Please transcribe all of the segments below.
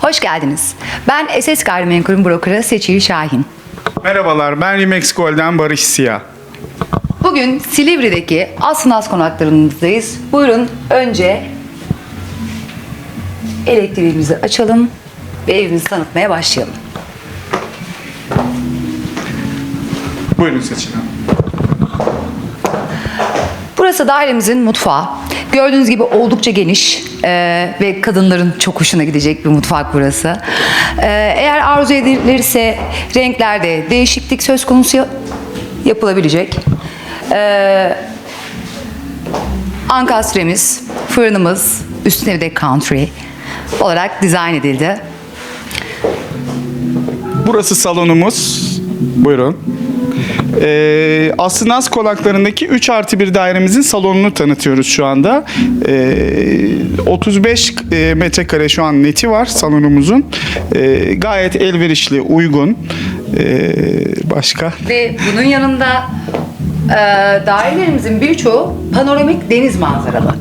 Hoş geldiniz. Ben SS Gayrimenkul'ün brokerı Seçil Şahin. Merhabalar, ben Rimex Golden Barış Siyah. Bugün Silivri'deki Asınas konaklarımızdayız. Buyurun önce elektriğimizi açalım ve evimizi tanıtmaya başlayalım. Buyurun seçin. Burası dairemizin mutfağı. Gördüğünüz gibi oldukça geniş e, ve kadınların çok hoşuna gidecek bir mutfak burası. E, eğer arzu edilirse renklerde değişiklik söz konusu ya- yapılabilecek. E, ankastremiz, fırınımız, üstüne de country olarak dizayn edildi. Burası salonumuz. Buyurun. Ee, Aslınas konaklarındaki 3 artı 1 dairemizin salonunu tanıtıyoruz şu anda. Ee, 35 e, metrekare şu an neti var salonumuzun. Ee, gayet elverişli, uygun. Ee, başka? Ve bunun yanında e, dairelerimizin birçoğu panoramik deniz manzaralı.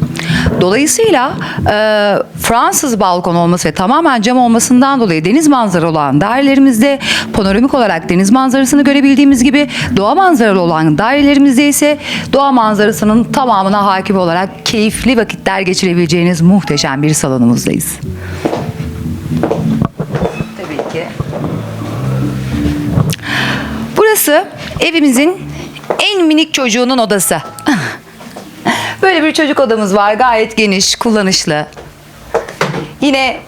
Dolayısıyla e, Fransız balkon olması ve tamamen cam olmasından dolayı deniz manzaralı olan dairelerimizde panoramik olarak deniz manzarasını görebildiğimiz gibi doğa manzaralı olan dairelerimizde ise doğa manzarasının tamamına hakim olarak keyifli vakitler geçirebileceğiniz muhteşem bir salonumuzdayız. Tabii ki. Burası evimizin en minik çocuğunun odası. Böyle bir çocuk odamız var. Gayet geniş, kullanışlı. Yine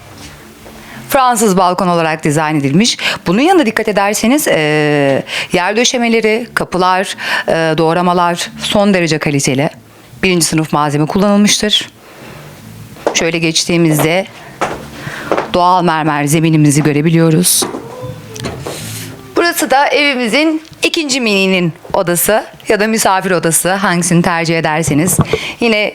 Fransız balkon olarak dizayn edilmiş. Bunun yanında dikkat ederseniz eee, yer döşemeleri, kapılar, eee, doğramalar son derece kaliteli. Birinci sınıf malzeme kullanılmıştır. Şöyle geçtiğimizde doğal mermer zeminimizi görebiliyoruz. Burası da evimizin ikinci mininin odası ya da misafir odası hangisini tercih ederseniz. Yine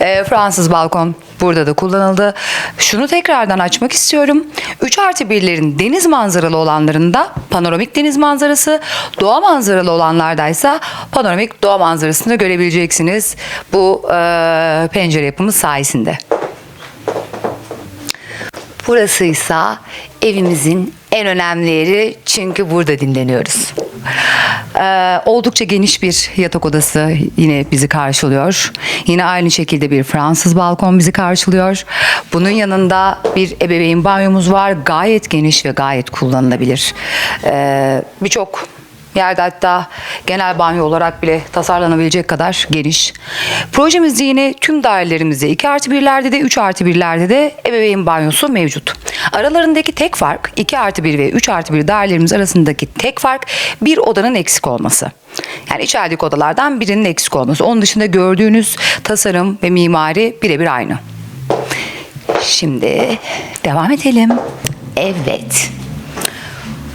e, Fransız balkon burada da kullanıldı. Şunu tekrardan açmak istiyorum. 3 artı 1'lerin deniz manzaralı olanlarında panoramik deniz manzarası, doğa manzaralı olanlardaysa panoramik doğa manzarasını görebileceksiniz bu e, pencere yapımız sayesinde. Burası ise evimizin en önemli yeri çünkü burada dinleniyoruz. Ee, oldukça geniş bir yatak odası yine bizi karşılıyor. Yine aynı şekilde bir Fransız balkon bizi karşılıyor. Bunun yanında bir ebeveyn banyomuz var. Gayet geniş ve gayet kullanılabilir. Ee, Birçok Yerde hatta genel banyo olarak bile tasarlanabilecek kadar geniş. Projemizde yine tüm dairelerimizde 2 artı 1'lerde de 3 artı 1'lerde de ebeveyn banyosu mevcut. Aralarındaki tek fark 2 artı 1 ve 3 artı 1 dairelerimiz arasındaki tek fark bir odanın eksik olması. Yani içerideki odalardan birinin eksik olması. Onun dışında gördüğünüz tasarım ve mimari birebir aynı. Şimdi devam edelim. Evet.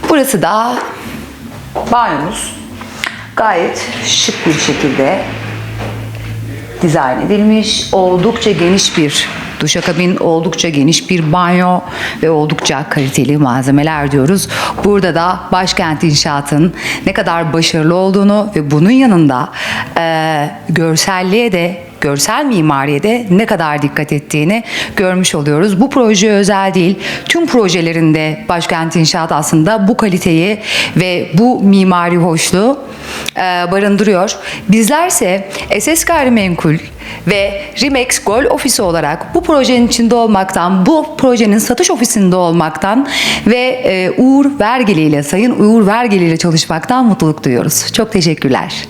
Burası da banyomuz gayet şık bir şekilde dizayn edilmiş. Oldukça geniş bir duşakabin, oldukça geniş bir banyo ve oldukça kaliteli malzemeler diyoruz. Burada da Başkent İnşaat'ın ne kadar başarılı olduğunu ve bunun yanında e, görselliğe de görsel mimariye de ne kadar dikkat ettiğini görmüş oluyoruz. Bu proje özel değil. Tüm projelerinde Başkent İnşaat aslında bu kaliteyi ve bu mimari hoşluğu e, barındırıyor. Bizlerse SS Gayrimenkul ve Rimex Gol Ofisi olarak bu projenin içinde olmaktan, bu projenin satış ofisinde olmaktan ve e, Uğur Vergili ile Sayın Uğur Vergili ile çalışmaktan mutluluk duyuyoruz. Çok teşekkürler.